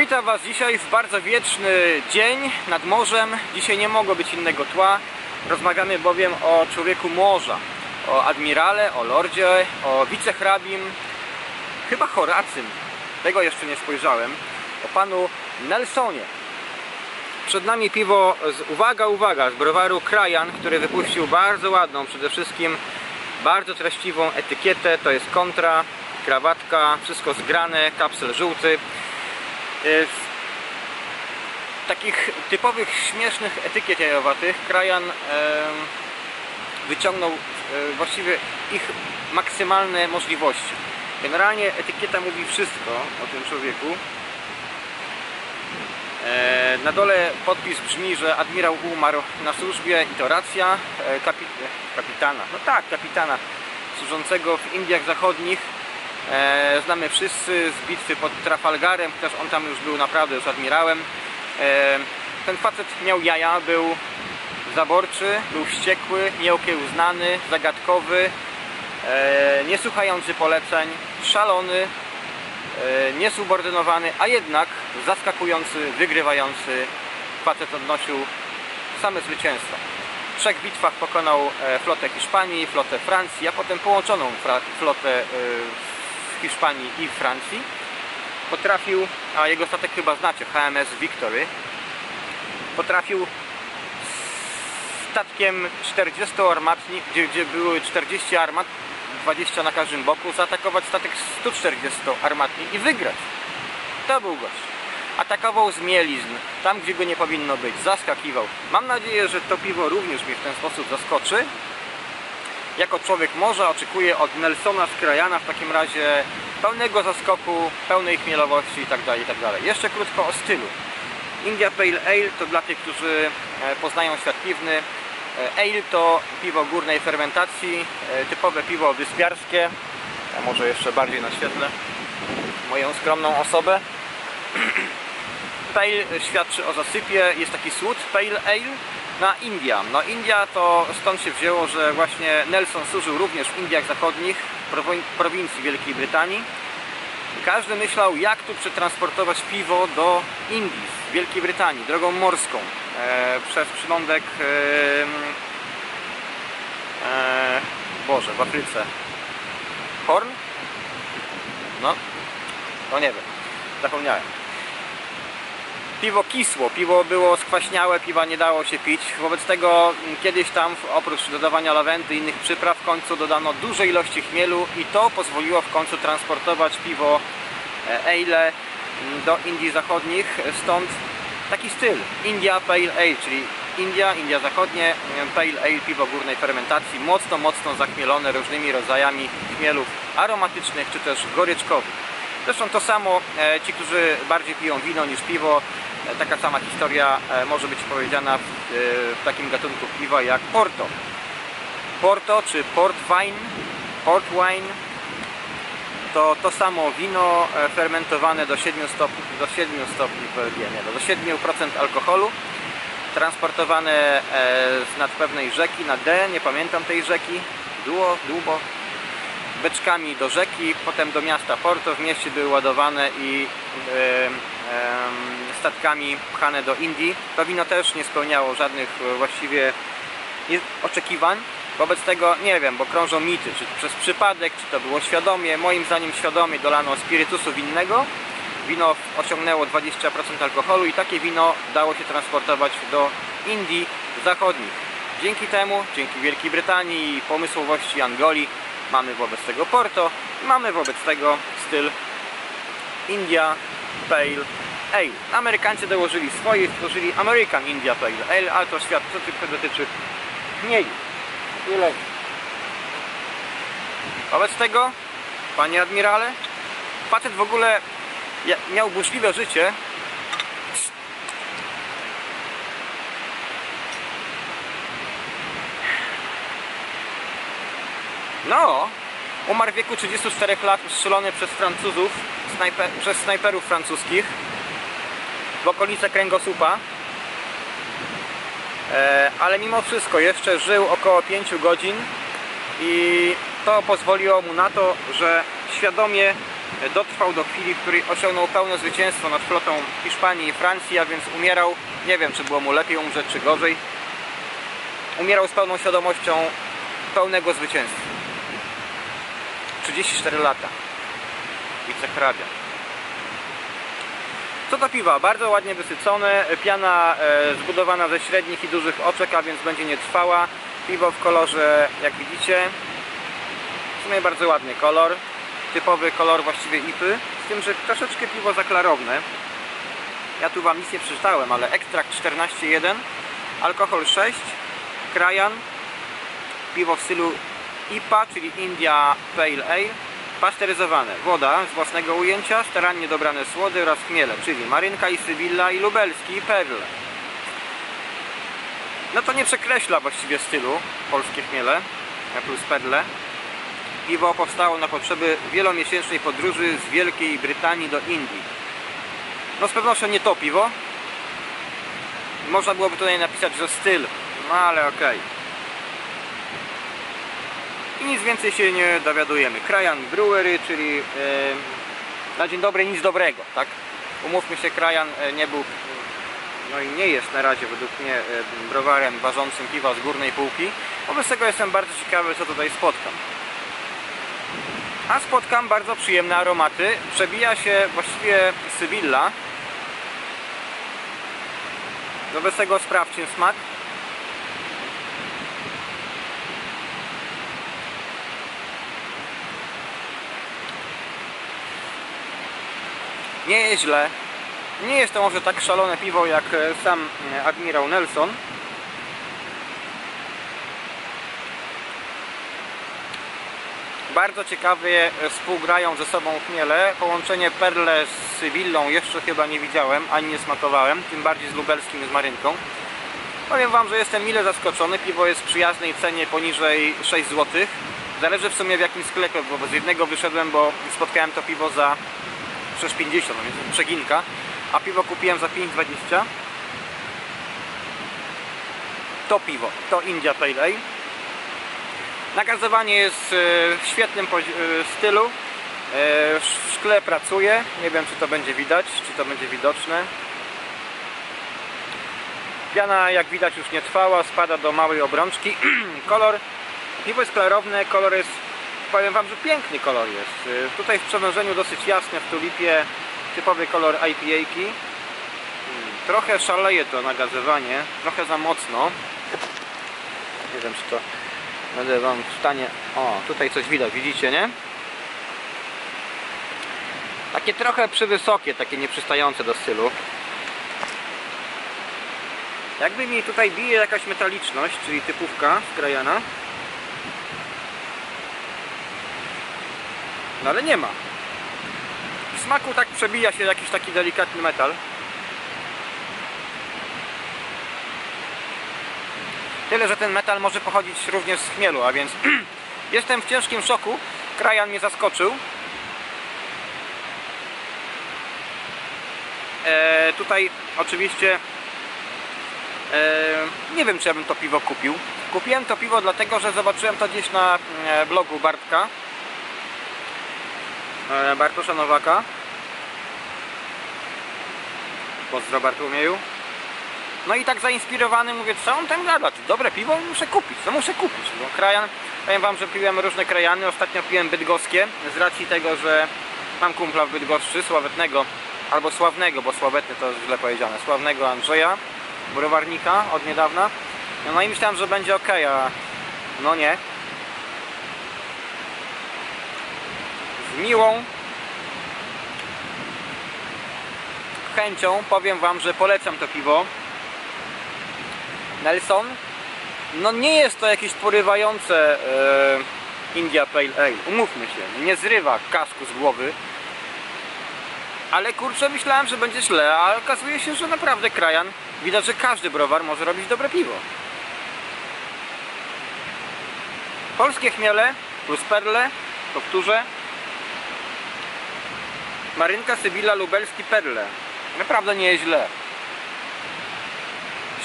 Witam Was dzisiaj w bardzo wieczny dzień nad morzem. Dzisiaj nie mogło być innego tła. Rozmawiamy bowiem o człowieku morza, o admirale, o lordzie, o wicehrabim, chyba Horacym. Tego jeszcze nie spojrzałem. O panu Nelsonie. Przed nami piwo z, uwaga, uwaga, z browaru Krajan, który wypuścił bardzo ładną, przede wszystkim bardzo treściwą etykietę. To jest kontra, krawatka, wszystko zgrane, kapsel żółty. Y, Z takich typowych, śmiesznych etykiet jajowatych Krajan wyciągnął e, właściwie ich maksymalne możliwości. Generalnie etykieta mówi wszystko o tym człowieku. E, Na dole podpis brzmi, że admirał umarł na służbie i to racja e, kapi kapitana. No tak, kapitana służącego w Indiach Zachodnich. E, Znamy wszyscy z bitwy pod Trafalgarem, chociaż on tam już był naprawdę już admirałem. E, Ten facet miał jaja, był zaborczy, był wściekły, nieokiełznany, zagadkowy, e, niesłuchający poleceń, szalony, niesubordynowany, a jednak zaskakujący, wygrywający facet odnosił same zwycięstwa. W trzech bitwach pokonał flotę Hiszpanii, flotę Francji, a potem połączoną flotę w Hiszpanii i Francji. Potrafił, a jego statek chyba znacie, HMS Victory, potrafił statkiem 40 armatni, gdzie, gdzie były 40 armat, 20 na każdym boku, zaatakować statek 140 armatni i wygrać. To był gość. Atakował z mielizn, tam gdzie go nie powinno być, zaskakiwał. Mam nadzieję, że to piwo również mnie w ten sposób zaskoczy. Jako człowiek morza oczekuję od Nelsona z Krajana w takim razie pełnego zaskoku, pełnej chmielowości itd. itd. Jeszcze krótko o stylu. India Pale Ale to dla tych, którzy e, poznają świat piwny. E, Ale to piwo górnej fermentacji, e, typowe piwo wyspiarskie. Ja może jeszcze bardziej naświetlę moją skromną osobę. Pale świadczy o zasypie, jest taki słód Pale Ale na India. No India to stąd się wzięło, że właśnie Nelson służył również w Indiach Zachodnich, prowin- prowincji Wielkiej Brytanii. Każdy myślał, jak tu przetransportować piwo do Indii, z Wielkiej Brytanii, drogą morską, e, przez przylądek e, e, Boże, w Afryce. Horn? No, no nie wiem, zapomniałem. Piwo kisło, piwo było skwaśniałe, piwa nie dało się pić. Wobec tego m, kiedyś tam oprócz dodawania lawendy i innych przypraw w końcu dodano duże ilości chmielu i to pozwoliło w końcu transportować piwo e, ale m, do Indii Zachodnich. Stąd taki styl India Pale Ale, czyli India, India Zachodnie, m, Pale Ale, piwo górnej fermentacji, mocno, mocno zachmielone różnymi rodzajami chmielów aromatycznych czy też goryczkowych. Zresztą to samo e, ci, którzy bardziej piją wino niż piwo, taka sama historia e, może być powiedziana w, e, w takim gatunku piwa jak Porto. Porto czy Port Wine, Port Wine to to samo wino e, fermentowane do 7 stopni, do 7 stopni Belgii, nie, do 7% alkoholu, transportowane e, z nad pewnej rzeki na D, nie pamiętam tej rzeki, Duo, Dubo, beczkami do rzeki, potem do miasta Porto. W mieście były ładowane i e, em, statkami pchane do Indii. To wino też nie spełniało żadnych e, właściwie oczekiwań. Wobec tego nie wiem, bo krążą mity, czy przez przypadek, czy to było świadomie. Moim zdaniem świadomie dolano spirytusu winnego. Wino osiągnęło 20% alkoholu i takie wino dało się transportować do Indii Zachodnich. Dzięki temu, dzięki Wielkiej Brytanii i pomysłowości Angolii mamy wobec tego Porto, mamy wobec tego styl India Pale Ale. Amerykańcy dołożyli swoje, stworzyli American India Pale Ale, ale to świat co tylko dotyczy chmieli. Tyle. Wobec tego, panie admirale, facet w ogóle miał burzliwe życie. No, umarł w wieku 34 lat, ustrzelony przez Francuzów, snajpe, przez snajperów francuskich w okolice kręgosłupa. E, ale mimo wszystko jeszcze żył około 5 godzin i to pozwoliło mu na to, że świadomie dotrwał do chwili, w której osiągnął pełne zwycięstwo nad flotą Hiszpanii i Francji, a więc umierał, nie wiem czy było mu lepiej umrzeć czy gorzej, umierał z pełną świadomością pełnego zwycięstwa. 34 lata. Wicehrabia. Co do piwa? Bardzo ładnie wysycone, piana e, zbudowana ze średnich i dużych oczek, a więc będzie nie trwała. Piwo w kolorze, jak widzicie, w sumie bardzo ładny kolor, typowy kolor właściwie ipy, z tym, że troszeczkę piwo za klarowne. Ja tu Wam nic nie przeczytałem, ale ekstrakt 14,1, alkohol 6, krajan, piwo w stylu IPA, czyli India Pale Ale, pasteryzowane, woda z własnego ujęcia, starannie dobrane słody oraz chmiele, czyli marynka i sybilla i lubelski i perl. No to nie przekreśla właściwie stylu polskie chmiele plus perle. Piwo powstało na potrzeby wielomiesięcznej podróży z Wielkiej Brytanii do Indii. No z pewnością nie to piwo. Można byłoby tutaj napisać, że styl, no ale okej. I nic więcej się nie dowiadujemy. Krajan Brewery, czyli e, na dzień dobry nic dobrego, tak? Umówmy się, Krajan e, nie był, no i nie jest na razie według mnie e, browarem ważącym piwa z górnej półki. Wobec tego jestem bardzo ciekawy, co tutaj spotkam. A spotkam bardzo przyjemne aromaty. Przebija się właściwie Sybilla. Wobec tego sprawdźcie smak. Nie jest źle. Nie jest to może tak szalone piwo jak e, sam e, admirał Nelson. Bardzo ciekawie e, współgrają ze sobą chmiele. Połączenie perle z Sybillą jeszcze chyba nie widziałem, ani nie smakowałem, tym bardziej z lubelskim i z marynką. Powiem Wam, że jestem mile zaskoczony. Piwo jest w przyjaznej cenie poniżej 6 zł. Zależy w sumie w jakim sklepie, bo z jednego wyszedłem, bo spotkałem to piwo za przecież 50, no więc przeginka. A piwo kupiłem za 5,20. To piwo, to India Pale Ale. Nagazowanie jest e, w świetnym e, stylu. E, W szkle pracuje. Nie wiem, czy to będzie widać, czy to będzie widoczne. Piana, jak widać, już nie trwała, spada do małej obrączki. kolor, piwo jest klarowne, kolor jest, powiem Wam, że piękny kolor jest. E, Tutaj w przewężeniu dosyć jasne, w tulipie, typowy kolor IPA-ki. Hmm, Trochę szaleje to nagazowanie, trochę za mocno. Nie wiem, czy to Będę wam w stanie. O, tutaj coś widać, widzicie, nie? Takie trochę przywysokie, takie nieprzystające do stylu. Jakby mi tutaj bije jakaś metaliczność, czyli typówka z No ale nie ma. W smaku tak przebija się jakiś taki delikatny metal. Tyle, że ten metal może pochodzić również z chmielu, a więc jestem w ciężkim szoku. Krajan mnie zaskoczył. E, tutaj oczywiście e, nie wiem, czy ja bym to piwo kupił. Kupiłem to piwo dlatego, że zobaczyłem to gdzieś na e, blogu Bartka. E, Bartosza Nowaka. Pozdro Bartłomieju. No i tak zainspirowany mówię, co on tam gada, dobre piwo muszę kupić, co muszę kupić, bo krajan, powiem wam, że piłem różne krajany, ostatnio piłem bydgoskie, z racji tego, że mam kumpla w Bydgoszczy, sławetnego, albo sławnego, bo sławetny to źle powiedziane, sławnego Andrzeja, browarnika od niedawna, no i myślałem, że będzie ok, a no nie. Z miłą chęcią powiem wam, że polecam to piwo. Nelson. No nie jest to jakieś porywające e, India Pale Ale. Umówmy się, nie zrywa kasku z głowy. Ale kurczę, myślałem, że będzie źle, a okazuje się, że naprawdę krajan. Widać, że każdy browar może robić dobre piwo. Polskie chmiele plus perle, powtórzę. Marynka, Sybilla, Lubelski, perle. Naprawdę nie jest źle.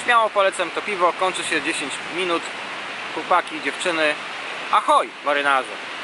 Śmiało polecam to piwo, kończy się 10 minut. Chłopaki, dziewczyny, ahoj marynarze!